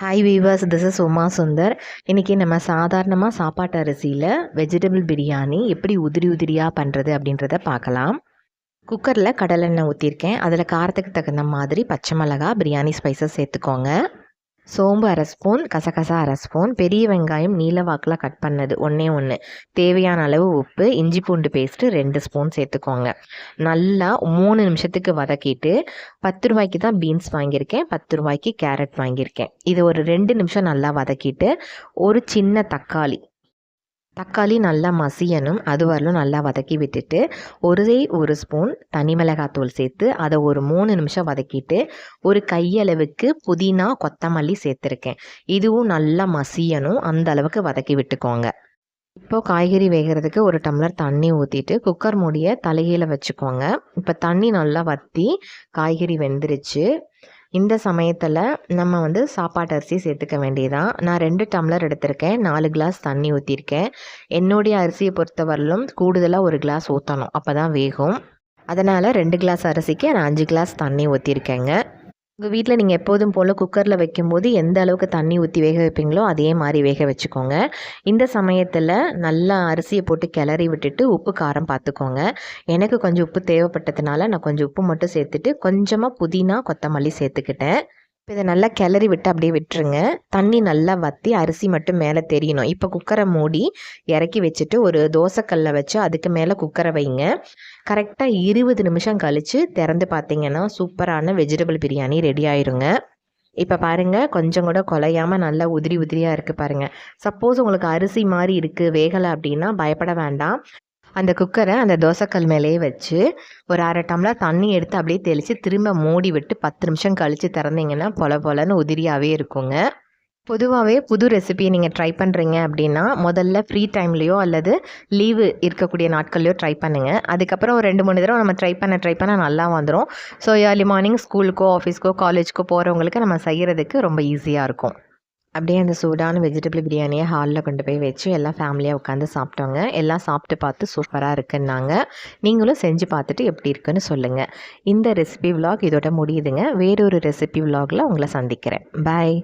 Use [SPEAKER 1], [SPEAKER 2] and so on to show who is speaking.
[SPEAKER 1] Hi viewers this is Uma Sundar இன்றைக்கி நம்ம சாதாரணமாக சாப்பாட்டு அரிசியில் வெஜிடபிள் பிரியாணி எப்படி உதிரி உதிரியாக பண்ணுறது அப்படின்றத பார்க்கலாம். குக்கரில் கடலெண்ணெய் ஊற்றிருக்கேன் அதில் காரத்துக்கு தகுந்த மாதிரி பச்சை மிளகா பிரியாணி ஸ்பைசஸ் சேர்த்துக்கோங்க. சோம்பு அரை ஸ்பூன் கசகசா அரை ஸ்பூன் பெரிய வெங்காயம் நீல வாக்கில் கட் பண்ணது ஒன்றே ஒன்று தேவையான அளவு உப்பு இஞ்சி பூண்டு பேஸ்ட்டு ரெண்டு ஸ்பூன் சேர்த்துக்கோங்க. நல்லா மூணு நிமிஷத்துக்கு வதக்கிட்டு பத்து ரூபாய்க்கு தான் பீன்ஸ் வாங்கியிருக்கேன் பத்து ரூபாய்க்கு கேரட் வாங்கியிருக்கேன். இது ஒரு ரெண்டு நிமிஷம் நல்லா வதக்கிட்டு ஒரு சின்ன தக்காளி தக்காளி நல்லா மசியணும். அது வரலும் நல்லா வதக்கி விட்டுட்டு ஒரே ஒரு ஸ்பூன் தனி மிளகாத்தூள் சேர்த்து அதை ஒரு மூணு நிமிஷம் வதக்கிட்டு ஒரு கையளவுக்கு புதினா கொத்தமல்லி சேர்த்துருக்கேன். இதுவும் நல்லா மசியணும். அந்த அளவுக்கு வதக்கி விட்டுக்கோங்க. இப்போது காய்கறி வேகிறதுக்கு ஒரு டம்ளர் தண்ணி ஊற்றிட்டு குக்கர் மூடியை தலைகீழ வச்சுக்கோங்க. இப்போ தண்ணி நல்லா வற்றி காய்கறி வெந்துருச்சு. இந்த சமயத்தில் நம்ம வந்து சாப்பாட்டு அரிசி சேர்த்துக்க வேண்டியதான் நான் ரெண்டு டம்ளர் எடுத்திருக்கேன். நாலு கிளாஸ் தண்ணி ஊற்றிருக்கேன் என்னுடைய அரிசியை பொறுத்தவரையிலும் கூடுதலாக ஒரு கிளாஸ் ஊற்றணும் அப்போ தான் வேகும். அதனால் ரெண்டு கிளாஸ் அரிசிக்கு நான் அஞ்சு கிளாஸ் தண்ணி ஊற்றிருக்கேங்க உங்கள் வீட்டில் நீங்கள் எப்போதும் போல் குக்கரில் வைக்கும்போது எந்த அளவுக்கு தண்ணி ஊற்றி வேக வைப்பீங்களோ அதே மாதிரி வேக வச்சுக்கோங்க. இந்த சமயத்தில் நல்லா அரிசியை போட்டு கிளறி விட்டுட்டு உப்பு காரம் பார்த்துக்கோங்க எனக்கு கொஞ்சம் உப்பு தேவைப்பட்டதுனால நான் கொஞ்சம் உப்பு மட்டும் சேர்த்துட்டு கொஞ்சமாக புதினா கொத்தமல்லி சேர்த்துக்கிட்டேன். இப்போ இதை நல்லா கிளறி விட்டு அப்படியே விட்டுருங்க. தண்ணி நல்லா வற்றி அரிசி மட்டும் மேலே தெரியணும். இப்போ குக்கரை மூடி இறக்கி வச்சுட்டு ஒரு தோசைக்கல்லை வச்சு அதுக்கு மேலே குக்கரை வைங்க. கரெக்டாக இருபது நிமிஷம் கழித்து திறந்து பார்த்தீங்கன்னா சூப்பரான வெஜிடபிள் பிரியாணி ரெடி ஆயிருங்க. இப்போ பாருங்கள் கொஞ்சம் கூட குலையாமல் நல்லா உதிரி உதிரியாக இருக்குது பாருங்கள் சப்போஸ் உங்களுக்கு அரிசி மாதிரி இருக்குது வேகலை அப்படின்னா பயப்பட வேண்டாம். அந்த குக்கரை அந்த தோசைக்கல் மேலேயே வச்சு ஒரு அரை டம்ளர் தண்ணி எடுத்து அப்படியே தெளித்து திரும்ப மூடி விட்டு பத்து நிமிஷம் கழித்து திறந்தீங்கன்னா பொல பொலன்னு உதிரியாகவே இருக்குங்க. பொதுவாகவே புது ரெசிபியை நீங்கள் ட்ரை பண்ணுறீங்க அப்படின்னா முதல்ல ஃப்ரீ டைம்லேயோ அல்லது லீவு இருக்கக்கூடிய நாட்கள்லையோ ட்ரை பண்ணுங்கள் அதுக்கப்புறம் ஒரு ரெண்டு மூணு தடவை நம்ம ட்ரை பண்ண ட்ரை பண்ண நல்லா வந்துடும் ஸோ ஏர்லி மார்னிங் ஸ்கூலுக்கோ ஆஃபீஸ்க்கோ காலேஜ்க்கோ போகிறவங்களுக்கு நம்ம செய்கிறதுக்கு ரொம்ப ஈஸியாக இருக்கும். அப்படியே அந்த சூடான வெஜிடபிள் பிரியாணியை ஹாலில் கொண்டு போய் வச்சு எல்லாம் ஃபேமிலியாக உட்காந்து சாப்பிட்டோங்க எல்லாம் சாப்பிட்டு பார்த்து சூப்பராக இருக்குன்னாங்க. நீங்களும் செஞ்சு பார்த்துட்டு எப்படி இருக்குன்னு சொல்லுங்கள் இந்த ரெசிபி விலாக் இதோட முடியுதுங்க. வேறொரு ரெசிபி விலாகில் உங்களை சந்திக்கிறேன். பாய்